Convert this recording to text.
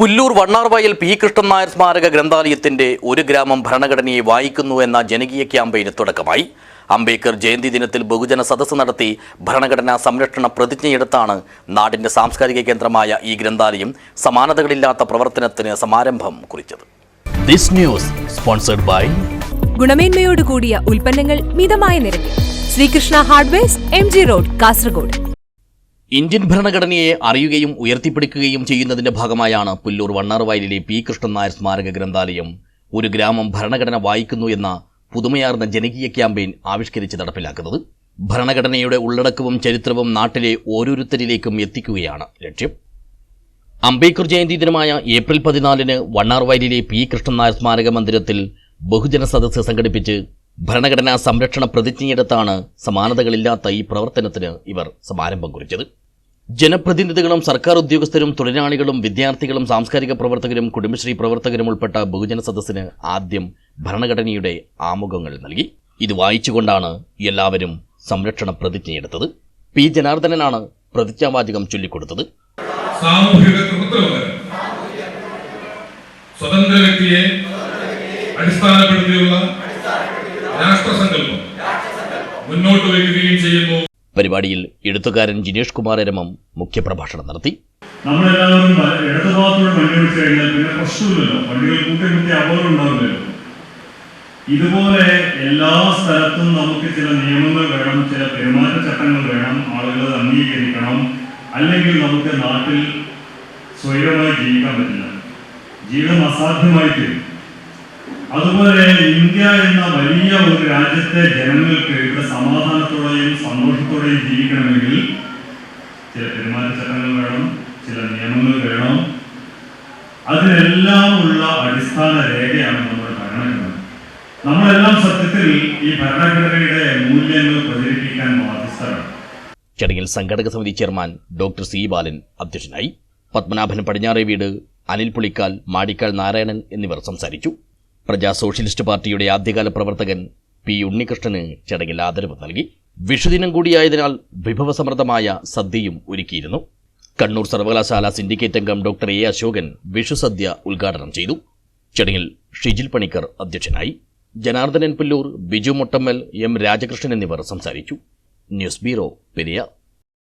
Pullur Vannarvayal P Krishnan Nair സ്മാരക ഗ്രന്ഥാലയത്തിന്റെ ഒരു ഗ്രാമം ഭരണഘടനയെ വായിക്കുന്നു എന്ന ജനകീയ ക്യാമ്പയിന് തുടക്കമായി. അംബേദ്കർ ജയന്തി ദിനത്തിൽ ബഹുജന സദസ്സ് നടത്തി ഭരണഘടനാ സംരക്ഷണ പ്രതിജ്ഞയെടുത്താണ് നാടിന്റെ സാംസ്കാരിക കേന്ദ്രമായ ഈ ഗ്രന്ഥാലയം സമാനതകളില്ലാത്ത പ്രവർത്തനത്തിന് സമാരംഭം കുറിച്ചത്. ദിസ് ന്യൂസ് സ്പോൺസർഡ് ബൈ ഗുണമേന്മയോട് കൂടിയ ഉൽപ്പന്നങ്ങൾ മിതമായ നിരക്കിൽ. Sreekrishna hardware M G road Kasaragod. Indian ഭരണഘടനയെ അറിയുകയും ഉയർത്തിപ്പിടിക്കുകയും ചെയ്യുന്നതിന്റെ ഭാഗമായാണ് പുല്ലൂർ വണ്ണാർവയലിലെ പി കൃഷ്ണൻ നായർ സ്മാരക ഗ്രന്ഥാലയം. ഒരു ഗ്രാമം ഭരണഘടന വായിക്കുന്നു എന്ന പുതുമയാർന്ന ജനകീയ ക്യാമ്പയിൻ ആവിഷ്കരിച്ച് നടപ്പിലാക്കുന്നത്. ഭരണഘടനയുടെ ഉള്ളടക്കവും ചരിത്രവും നാട്ടിലെ ഓരോരുത്തരിലേക്കും എത്തിക്കുകയാണ് ലക്ഷ്യം. അംബേദ്കർ ജയന്തി ദിനമായ ഏപ്രിൽ പതിനാലിന് വണ്ണാർവയലിലെ പി കൃഷ്ണൻ നായർ സ്മാരക മന്ദിരത്തിൽ ബഹുജന സദസ്സ് സംഘടിപ്പിച്ച് ഭരണഘടനാ സംരക്ഷണ പ്രതിജ്ഞയെടുത്താണ് സമാനതകളില്ലാത്ത ഈ പ്രവർത്തനത്തിന് ഇവർ സമാരംഭം കുറിച്ചത്. ജനപ്രതിനിധികളും സർക്കാർ ഉദ്യോഗസ്ഥരും തൊഴിലാളികളും വിദ്യാർത്ഥികളും സാംസ്കാരിക പ്രവർത്തകരും കുടുംബശ്രീ പ്രവർത്തകരും ഉൾപ്പെട്ട ബഹുജന സദസ്സിന് ആദ്യം ഭരണഘടനയുടെ ആമുഖങ്ങൾ നൽകി. ഇത് വായിച്ചുകൊണ്ടാണ് എല്ലാവരും സംരക്ഷണ പ്രതിജ്ഞയെടുത്തത് പി. ജനാർദ്ദനനാണ് പ്രതിജ്ഞാവാചകം ചൊല്ലിക്കൊടുത്തത്. സ്വതന്ത്ര വ്യക്തിയെ അടിസ്ഥാനപ്പെടുത്തിയുള്ള രാഷ്ട്രസങ്കല്പം മുന്നോട്ട് വയ്ക്കുകയും ചെയ്യുന്നു. പരിപാടിയിൽ എഴുത്തുകാരൻ ജിനേഷ് കുമാർ എരമം മുഖ്യപ്രഭാഷണം നടത്തി. നമ്മളെല്ലാവരും വ- ഇടതുഭാഗത്തൂടെ വണ്ടി ഓടിച്ചു കഴിഞ്ഞാൽ പിന്നെ പ്രശ്നമില്ലല്ലോ. വണ്ടികൾ കൂട്ടി കൂട്ടി അപകടം ഉണ്ടാവില്ലല്ലോ ഇതുപോലെ എല്ലാ സ്ഥലത്തും നമുക്ക് ചില നിയമങ്ങൾ വേണം ചില പെരുമാറ്റച്ചട്ടങ്ങൾ വേണം ആളുകൾ അംഗീകരിക്കണം. അല്ലെങ്കിൽ നമുക്ക് നാട്ടിൽ സ്വൈരമായി ജീവിക്കാൻ പറ്റില്ല. ജീവിതം അസാധ്യമായി തീരും. അതുപോലെ ഇന്ത്യ എന്ന വലിയ ഒരു രാജ്യത്തെ ജനങ്ങൾക്ക് ഇവിടെ സമാധാനത്തോടെയും സന്തോഷത്തോടെയും ജീവിക്കണമെങ്കിൽ ചില പെരുമാറ്റച്ചട്ടങ്ങൾ വേണം ചില നിയമങ്ങൾ വേണം. അതിനെല്ലാം ഉള്ള അടിസ്ഥാന രേഖയാണ് നമ്മുടെ ഭരണഘടന. നമ്മളെല്ലാം സത്യത്തിൽ ഈ ഭരണഘടനയുടെ മൂല്യങ്ങൾ പ്രചരിപ്പിക്കാൻ ബാധ്യസ്ഥരാണ്. ചടങ്ങിൽ സംഘടക സമിതി ചെയർമാൻ ഡോക്ടർ സി ബാലൻ അധ്യക്ഷനായി പത്മനാഭൻ പടിഞ്ഞാറേ വീട് അനിൽ പുളിക്കാൽ മാടിക്കാൽ നാരായണൻ എന്നിവർ സംസാരിച്ചു. പ്രജാ സോഷ്യലിസ്റ്റ് പാർട്ടിയുടെ ആദ്യകാല പ്രവർത്തകൻ പി ഉണ്ണികൃഷ്ണന് ചടങ്ങിൽ ആദരവ് നൽകി. വിഷുദിനം കൂടിയായതിനാൽ വിഭവസമൃദ്ധമായ സദ്യയും ഒരുക്കിയിരുന്നു. കണ്ണൂർ സർവകലാശാല സിൻഡിക്കേറ്റ് അംഗം ഡോക്ടർ എ അശോകൻ വിഷുസദ്യ ഉദ്ഘാടനം ചെയ്തു. ചടങ്ങിൽ ഷിജിൽ പണിക്കർ അധ്യക്ഷനായി ജനാർദ്ദനൻ പുല്ലൂർ ബിജു മുട്ടമ്മൽ എം രാജകൃഷ്ണൻ എന്നിവർ സംസാരിച്ചു. News bureau Periya